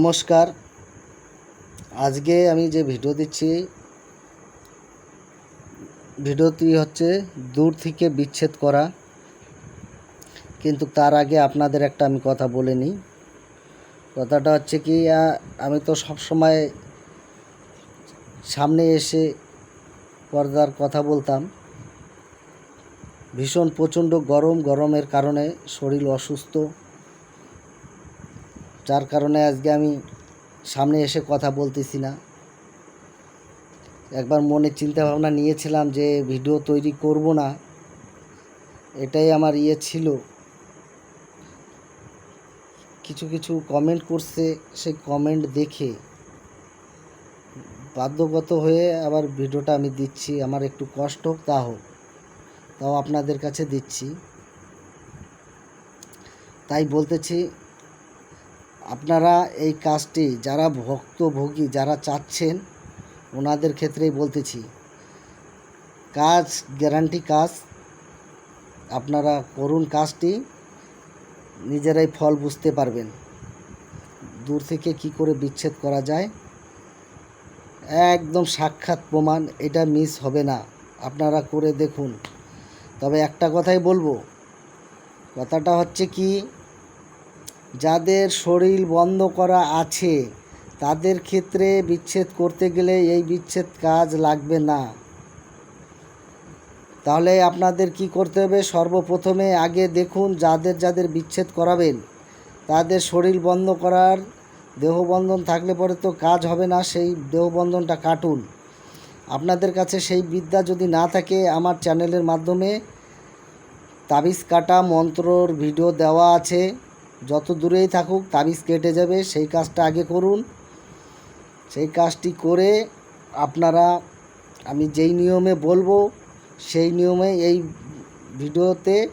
নমস্কার। আজকে আমি যে ভিডিও দিচ্ছি, ভিডিওটি হচ্ছে দূর থেকে বিচ্ছেদ করা। কিন্তু তার আগে আপনাদের একটা আমি কথা বলে নিই। কথাটা হচ্ছে কি আমি তো সব সময় সামনে এসে পর্দার কথা বলতাম। ভীষণ প্রচণ্ড গরম, গরমের কারণে শরীর অসুস্থ। যার কারণে আজকে আমি সামনে এসে কথা বলতেছি না। একবার মনে চিন্তা ভাবনা নিয়েছিলাম যে ভিডিও তৈরি করব না। এটাই আমার ইয়ে ছিল। কিছু কিছু কমেন্ট করছে, সেই কমেন্ট দেখে বাধ্যগত হয়ে আবার ভিডিওটা আমি দিচ্ছি। আমার একটু কষ্ট হোক, তা হোক। তাও আপনাদের কাছে দিচ্ছি। তাই বলতেছি আপনারা এই কাজটি যারা ভক্তভোগী, যারা চাচ্ছেন, ওনাদের ক্ষেত্রেই বলতেছি। কাজ গ্যারান্টি কাজ, আপনারা করুন কাজটি, নিজেরাই ফল বুঝতে পারবেন। দূর থেকে কি করে বিচ্ছেদ করা যায়? একদম সাক্ষাৎ প্রমাণ, এটা মিস হবে না। আপনারা করে দেখুন। তবে একটা কথাই বলব, কথাটা হচ্ছে কি যাদের শরীর বন্ধ করা আছে, তাদের ক্ষেত্রে বিচ্ছেদ করতে গেলে এই বিচ্ছেদ কাজ লাগবে না। তাহলে আপনাদের কি করতে হবে? সর্বপ্রথমে আগে দেখুন যাদের যাদের বিচ্ছেদ করাবেন, তাদের শরীর বন্ধ করার দেহবন্ধন থাকলে পরে তো কাজ হবে না, সেই দেহবন্ধনটা কাটুন। আপনাদের কাছে সেই বিদ্যা যদি না থাকে, আমার চ্যানেলের মাধ্যমে তাবিজ কাটা মন্ত্রর ভিডিও দেওয়া আছে। যত দূরেই থাকুক তাবিজ কেটে যাবে, সেই কাজটা আগে করুন। সেই কাজটি করে আপনারা, আমি যেই নিয়মে বলব, সেই নিয়মে এই ভিডিওতে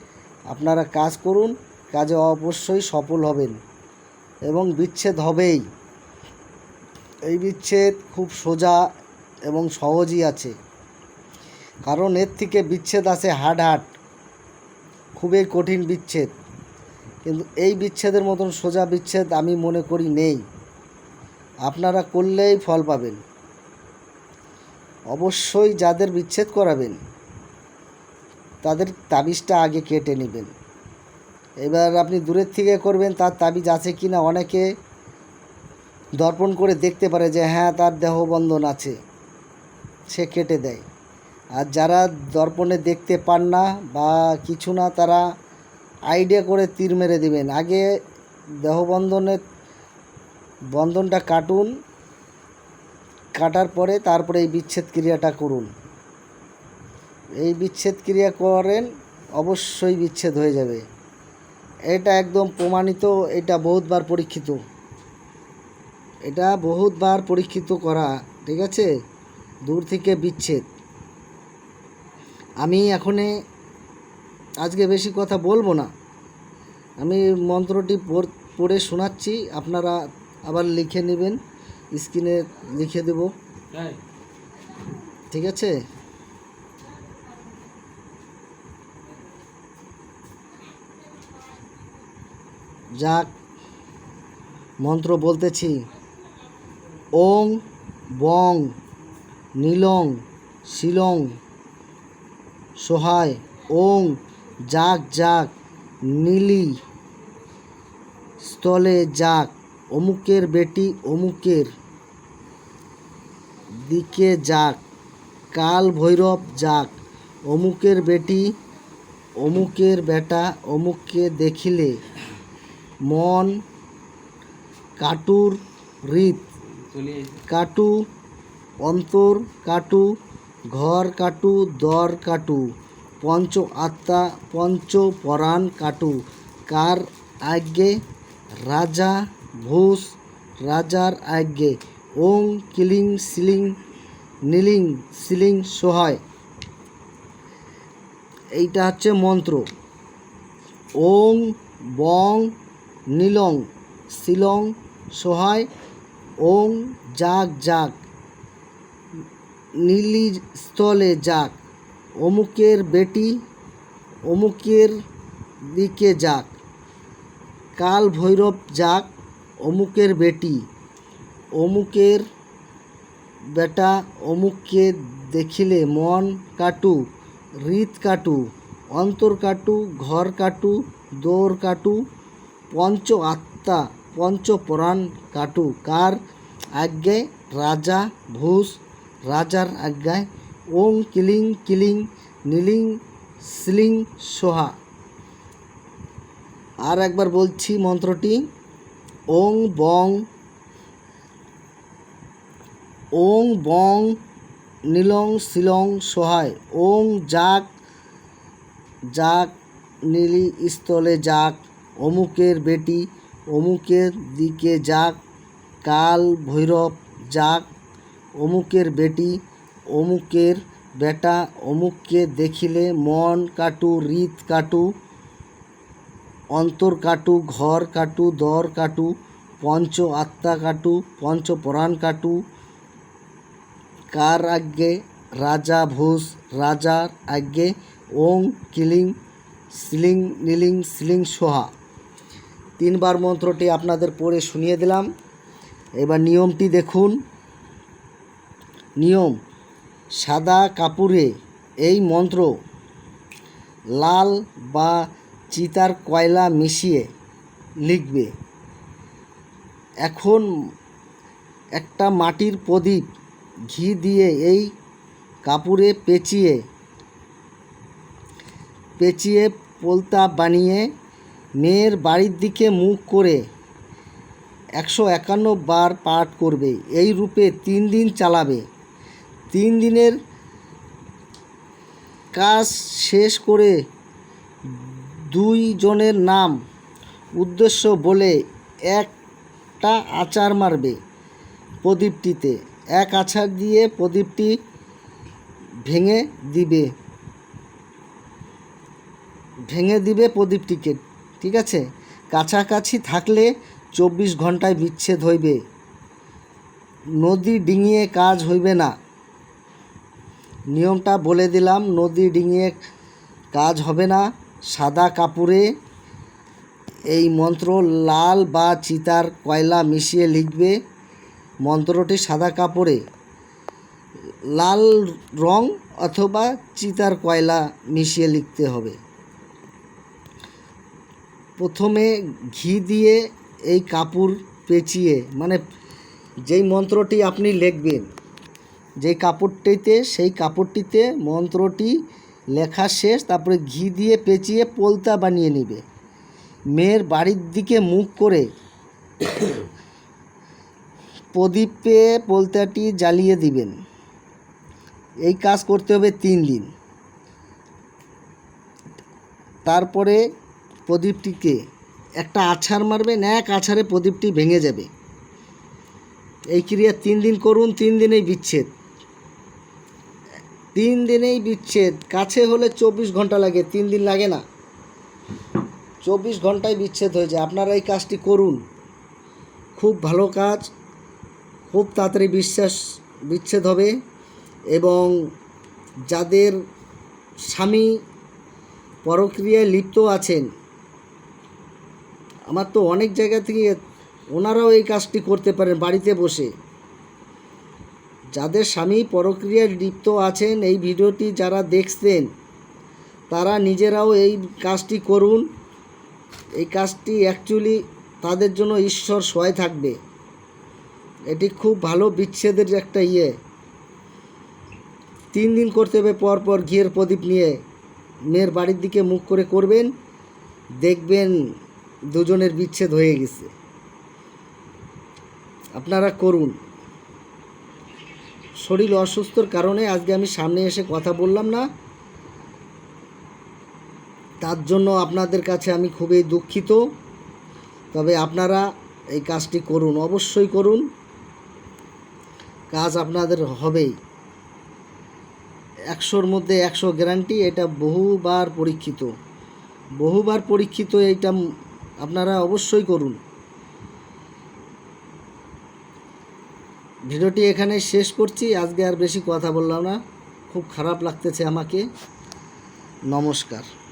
আপনারা কাজ করুন, কাজে অবশ্যই সফল হবেন এবং বিচ্ছেদ হবেই। এই বিচ্ছেদ খুব সোজা এবং সহজই আছে। কারণ এর থেকে বিচ্ছেদ আছে হাড হাড, খুবই কঠিন বিচ্ছেদ। কিন্তু এই বিচ্ছেদের মতন সোজা বিচ্ছেদ আমি মনে করি নেই। আপনারা করলেই ফল পাবেন। অবশ্যই যাদের বিচ্ছেদ করাবেন, তাদের তাবিজটা আগে কেটে নেবেন। এবার আপনি দূরের থেকে করবেন, তার তাবিজ আছে কি না অনেকে দর্পণ করে দেখতে পারে যে হ্যাঁ তার দেহবন্ধন আছে, সে কেটে দেয়। আর যারা দর্পণে দেখতে পান না বা কিছু না, তারা আইডিয়া করে তীর মেরে দিবেন। আগে দেহবন্ধনের বন্ধনটা কাটুন, কাটার পরে তারপরে এই বিচ্ছেদ ক্রিয়াটা করুন। এই বিচ্ছেদ ক্রিয়া করেন, অবশ্যই বিচ্ছেদ হয়ে যাবে। এটা একদম প্রমাণিত, এটা বহুতবার পরীক্ষিত। এটা বহুতবার পরীক্ষিত করা, ঠিক আছে? দূর থেকে বিচ্ছেদ। আমি এখনে আজকে বেশি কথা বলব না। আমি মন্ত্রটি পড়- শোনাচ্ছি আপনারা আবার লিখে নেবেন স্ক্রিনে লিখে দেব। ঠিক আছে? যাক মন্ত্র বলতেছি। ওং বং নীলং শিলং সহায় ওং যাক যাক, নীলি স্থলে যাক, অমুকের বেটি অমুকের দিকে যাক, কাল ভৈরব যাক, অমুকের বেটি অমুকের বেটা অমুককে দেখিলে মন কাটুর হৃদ কাটু অন্তর কাটু, ঘর কাটু, দর কাটু। পঞ্চ আত্মা, পঞ্চ পরাণ কাটু। কার আজ্ঞে? রাজা ঘোষ রাজার আজ্ঞে। ওং কিলিং সিলিং, নীলিং সিলিং সহায়। এইটা হচ্ছে মন্ত্র। ওং বং নীলং শিলং সহায়। ওং যাক যাক নীলি স্থলে যাক অমুকের বেটি, অমুকের দিকে যাক। কাল ভৈরব যাক, অমুকের বেটি, অমুকের বেটা, অমুককে দেখিলে মন কাটু, হৃদ কাটু, অন্তর কাটু, ঘর কাটু, দোর কাটু, পঞ্চ আত্মা, পঞ্চ পুরাণ কাটু। কার আজ্ঞায়? রাজা ভূষ রাজার আজ্ঞায়। ওং কিলিং কিলিং নীলিং সিলিং সোহা। আর একবার বলছি মন্ত্রটি, ওং বং ওং বং নীলং শিলং সোহায়, ওং যাক যাক নীলি স্থলে যাক অমুকের বেটি অমুকের দিকে যাক, কাল ভৈরব যাক, অমুকের বেটি অমুকের বেটা, অমুককে দেখিলে মন কাটু, হৃদ কাটু, অন্তর কাটু, ঘর কাটু, দর কাটু, পঞ্চ আত্মা কাটু, পঞ্চ পুরাণ কাটু, কার আজ্ঞে রাজা ভূষ রাজার আজ্ঞে ওং কিলিং, সিলিং, নীলিং, সিলিং সোহা। তিনবার মন্ত্রটি আপনাদের পড়ে শুনিয়ে দিলাম। এবার নিয়মটি দেখুন। নিয়ম সাদা কাপড়ে এই মন্ত্র, লাল বা চিতার কয়লা মিশিয়ে লিখবে। এখন একটা মাটির প্রদীপ ঘি দিয়ে এই কাপড়ে পেঁচিয়ে পেঁচিয়ে পোলতা বানিয়ে মেয়ের বাড়ির দিকে মুখ করে একশো একান্ন বার পাঠ করবে। এই রূপে তিন দিন চালাবে। তিন দিনের কাজ শেষ করে দুই জনের নাম, উদ্দেশ্য বলে একটা আচার মারবে প্রদীপটিতে। এক আছাড় দিয়ে প্রদীপটি ভেঙে দিবে। ভেঙে দিবে প্রদীপটিকে, ঠিক আছে? কাছাকাছি থাকলে চব্বিশ ঘন্টায় বিচ্ছেদ হইবে। নদী ডিঙিয়ে কাজ হইবে না। নিয়মটা বলে দিলাম, নদী ডিঙিয়ে কাজ হবে না। সাদা কাপড়ে এই মন্ত্র লাল বা চিতার কয়লা মিশিয়ে লিখবে। মন্ত্রটি সাদা কাপড়ে। লাল রং অথবা চিতার কয়লা মিশিয়ে লিখতে হবে। প্রথমে ঘি দিয়ে এই কাপড় পেঁচিয়ে মানে যেই মন্ত্রটি আপনি লিখবেন যেই কাপড়টিতে, সেই কাপড়টিতে মন্ত্রটি লেখা শেষ, তারপরে ঘি দিয়ে পেঁচিয়ে পোলতা বানিয়ে নেবে। মেয়ের বাড়ির দিকে মুখ করে প্রদীপে পোলতাটি জ্বালিয়ে দিবেন। এই কাজ করতে হবে তিন দিন। তারপরে প্রদীপটিকে একটা আছাড় মারবেন, এক আছাড়ে প্রদীপটি ভেঙে যাবে। এই ক্রিয়া তিন দিন করুন, তিন দিনেই বিচ্ছেদ। তিন দিনেই বিচ্ছেদ। কাছে হলে চব্বিশ ঘণ্টা লাগে, তিন দিন লাগে না। চব্বিশ ঘন্টায় বিচ্ছেদ হয়ে যায়। আপনারা এই কাজটি করুন। খুব ভালো কাজ। খুব তাড়াতাড়ি বিশ্বাস, বিচ্ছেদ হবে এবং যাদের স্বামী পরক্রিয়ায় লিপ্ত আছেন, আমার তো অনেক জায়গা থেকে ওনারাও এই কাজটি করতে পারেন বাড়িতে বসে। যাদের স্বামী পরক্রিয়ায় লিপ্ত আছেন এই ভিডিওটি যারা দেখছেন, তারা নিজেরাও এই কাজটি করুন। এই কাজটি অ্যাকচুয়ালি তাদের জন্য ঈশ্বর সহায় থাকবে। এটি খুব ভালো বিচ্ছেদের একটা ইয়ে। তিন দিন করতে হবে, পর পর ঘিয়ের প্রদীপ নিয়ে মেয়ের বাড়ির দিকে মুখ করে করবেন। দেখবেন দুজনের বিচ্ছেদ হয়ে গেছে। আপনারা করুন। শরীর অসুস্থর কারণে আজকে আমি সামনে এসে কথা বললাম না। তার জন্য আপনাদের কাছে আমি খুবই দুঃখিত। তবে আপনারা এই কাজটি করুন, অবশ্যই করুন। কাজ আপনাদের হবেই। একশোর মধ্যে একশো গ্যারান্টি, এটা বহুবার পরীক্ষিত। বহুবার পরীক্ষিত এইটা আপনারা অবশ্যই করুন। ভিডিওটি এখানে শেষ করছি। আজকে আর বেশি কথা বললাম না। খুব খারাপ লাগতেছে আমাকে। নমস্কার।